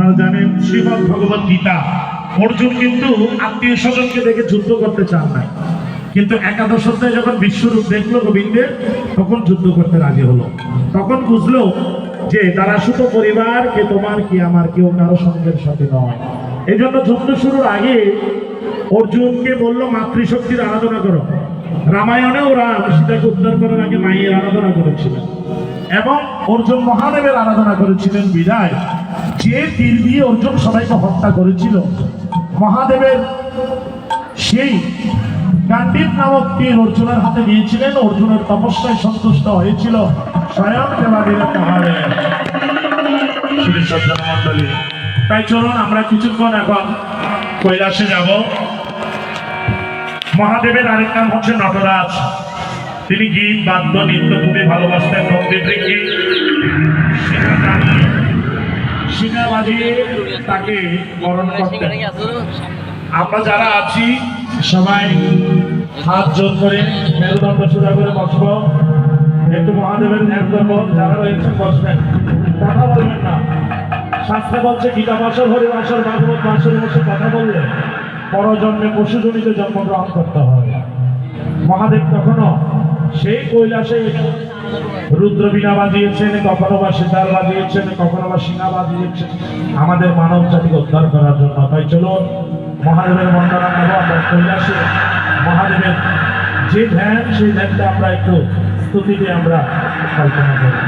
আপনারা জানেন শ্রীমদ ভগবত গীতা। অর্জুন কিন্তু আত্মীয় স্বজনকে দেখে যুদ্ধ করতে চান নাই কিন্তু একাদশ অধ্যায়ে যখন বিশ্বরূপ দেখল গোবিন্দের তখন যুদ্ধ করতে রাজি হলো। তখন বুঝলো যে তারা শুধু পরিবার কে তোমার কি আমার কেউ কারও সঙ্গের সাথে নয়। এই জন্য যুদ্ধ শুরুর আগে অর্জুনকে বলল, মাতৃশক্তির আরাধনা করো। রামায়ণেও রাম সীতাকে উদ্ধার করার আগে মায়ের আরাধনা করেছিলেন। এবং অর্জুন মহাদেবের আরাধনা করেছিলেন বিদায় যে তীর দিয়ে অর্জুন সবাইকে হত্যা করেছিল মহাদেবের সেই গান্ডীব নামক তীর অর্জুনের হাতে দিয়েছিলেন অর্জুনের তপস্যায় সন্তুষ্ট হয়েছিল স্বয়ং দেবাদেবের পাহাড়ে শ্রী তাই চলুন আমরা কিছুক্ষণ এখন কৈলাসে যাব। মহাদেবের আরেক নাম হচ্ছে নটরাজ। তিনি গীত বাদ্য নৃত্য খুবই ভালোবাসতেন। নন্দীকে সেটা বাজিয়ে তাকে বরণ করতেন। আমরা যারা আছি সবাই হাত জোর করে মেরুদণ্ড সোজা করে বসবো। একটু মহাদেবের করব যারা রয়েছেন বসবেন। কথা বলবেন না। শাস্ত্রে বলছে গীতা বাসর হরি বাসর ভাগবত বাসর বসে কথা বললে পরজন্মে পশুজনিত জন্মগ্রহণ করতে হয়। মহাদেব কখনো সেই কৈলাসে রুদ্র বিনা বাজিয়েছেন, কখনো বা সিতার বাজিয়েছেন, কখনো বা সিনা বাজিয়েছেন। আমাদের মানব জাতিকে উদ্ধার করার জন্য। তাই চলো মহাদেবের বন্দনা নেব, আমরা কৈলাসে মহাদেবের যে ধ্যান, সেই ধ্যানটা আমরা একটু স্তুতিতে আমরা কল্পনা করি।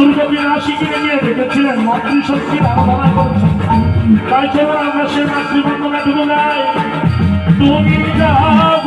পূর্ববীরা শিবিরে নিয়ে রেখেছিলেন মাতৃশক্তির আরাধনা করেছেন তাই চলো আমরা সে মাতৃবন্দনা ডুবে নাই তুমি যাব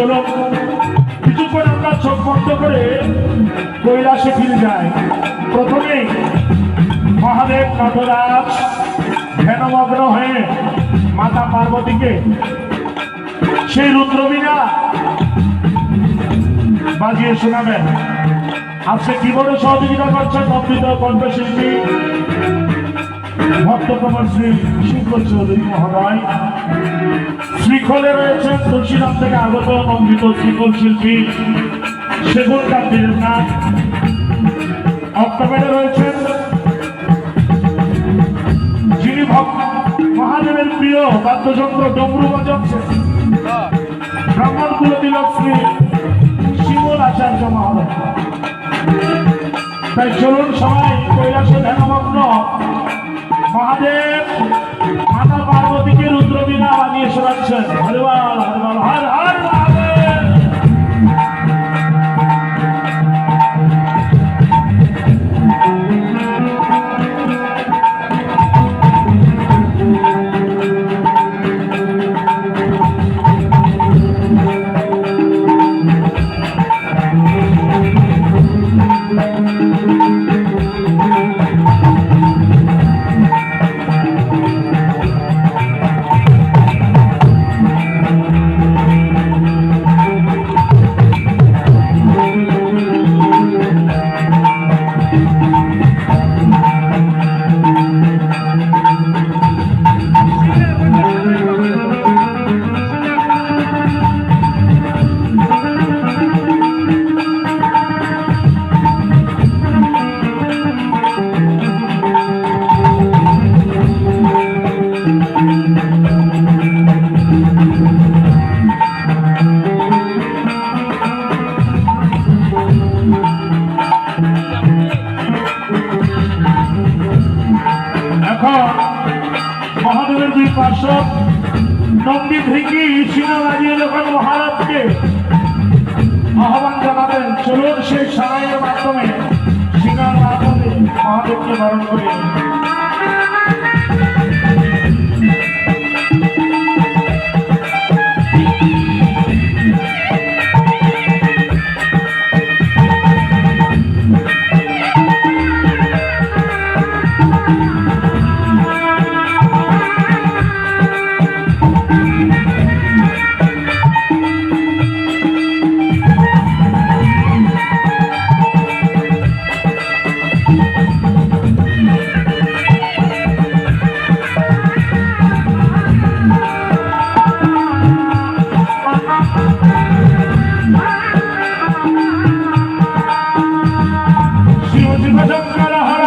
চলো। কিছুক্ষণ আমরা চোখ বন্ধ করে কৈলাসে ফিরে যাই। প্রথমে মহাদেব নটরাজ ধ্যানমগ্ন হয়ে মাতা পার্বতীকে সেই রুদ্রবীণা বাজিয়ে শোনাবেন। আজকে কি বড় সহযোগিতা করছেন অমৃত কণ্ঠশিল্পী ভক্তপ্রবর শ্রী শঙ্কর চৌধুরী মহোদয় শ্রীখলে রয়েছেন তুলসীরাম থেকে আগত অমৃত শ্রীকল শিল্পী সেগুন কান্তির নাথ। অক্টোবরে রয়েছেন যিনি মহাদেবের প্রিয় বাদ্যযন্ত্র ডমরু বাজাচ্ছেন ব্রাহ্মণ কুল তিলক শ্রী শিবল আচার্য মহাদেব তাই চলুন সবাই কৈলাসে ধ্যানমগ্ন মহাদেব মাতা পার্বতীকে রুদ্রবীণা বানিয়ে শোনাচ্ছেন। হরিবাল হরিবাল হর এখন মহাদেবের দুই পার্শ্ব। নন্দী থেকে সিনা বাজিয়ে যখন মহারাজকে। আহ্বান জানাবেন। চলুন সেই সারাইয়ের মাধ্যমে মাধ্যমে মহাদেবকে বরণ করে। পোষণ করা হয়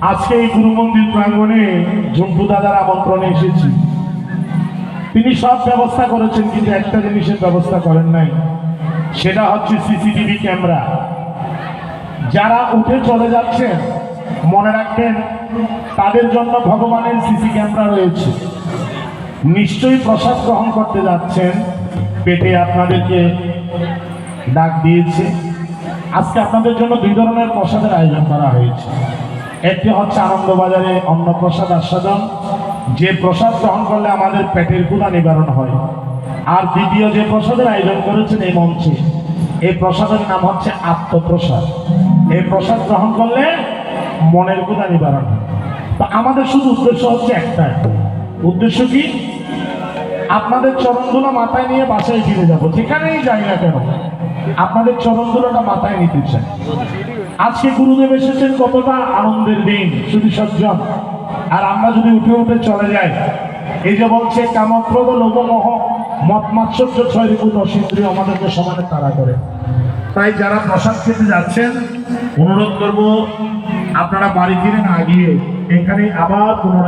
আজকে এই গুরু মন্দির প্রাঙ্গণে ঝুম্পু দাদার আমন্ত্রণে এসেছি। তিনি সব ব্যবস্থা করেছেন, কিন্তু একটা জিনিসের ব্যবস্থা করেন নাই। সেটা হচ্ছে সিসিটিভি ক্যামেরা। যারা উঠে চলে যাচ্ছেন, মনে রাখবেন তাদের জন্য ভগবানের সিসি ক্যামেরা রয়েছে। নিশ্চয়ই প্রসাদ গ্রহণ করতে যাচ্ছেন। পেটে আপনাদেরকে ডাক দিয়েছে। আজকে আপনাদের জন্য দুই ধরনের প্রসাদের আয়োজন করা হয়েছে। একটি হচ্ছে আনন্দবাজারে অন্নপ্রসাদ আস্বাদন। যে প্রসাদ গ্রহণ করলে আমাদের পেটের ক্ষুধা নিবারণ হয়। আর দ্বিতীয় যে প্রসাদের আয়োজন করেছেন এই মঞ্চে, এই প্রসাদের নাম হচ্ছে আত্মপ্রসাদ। এই প্রসাদ গ্রহণ করলে মনের ক্ষুধা নিবারণ হয়। আমাদের শুধু উদ্দেশ্য হচ্ছে একটা উদ্দেশ্য কি? আপনাদের চরণগুলো মাথায় নিয়ে বাসায় ফিরে যাব। যেখানেই যাই না কেন, আপনাদের চরণগুলোটা মাথায় নিতে চাই। আজকে গুরুদেব এসেছেন কতটা আনন্দের দিন শুধু সজ্জন আর আমরা যদি উঠে উঠে চলে যাই, এই যে বলছে, কামক্রোধ লোভমোহ, মত মাৎসর্য ছয় রিপু দশিন্দ্রিয় আমাদেরকে সমানে তারা করে। তাই যারা প্রসাদ খেতে যাচ্ছেন, অনুরোধ করব, আপনারা বাড়ি ফিরে না গিয়ে এখানে আবার পুনরায়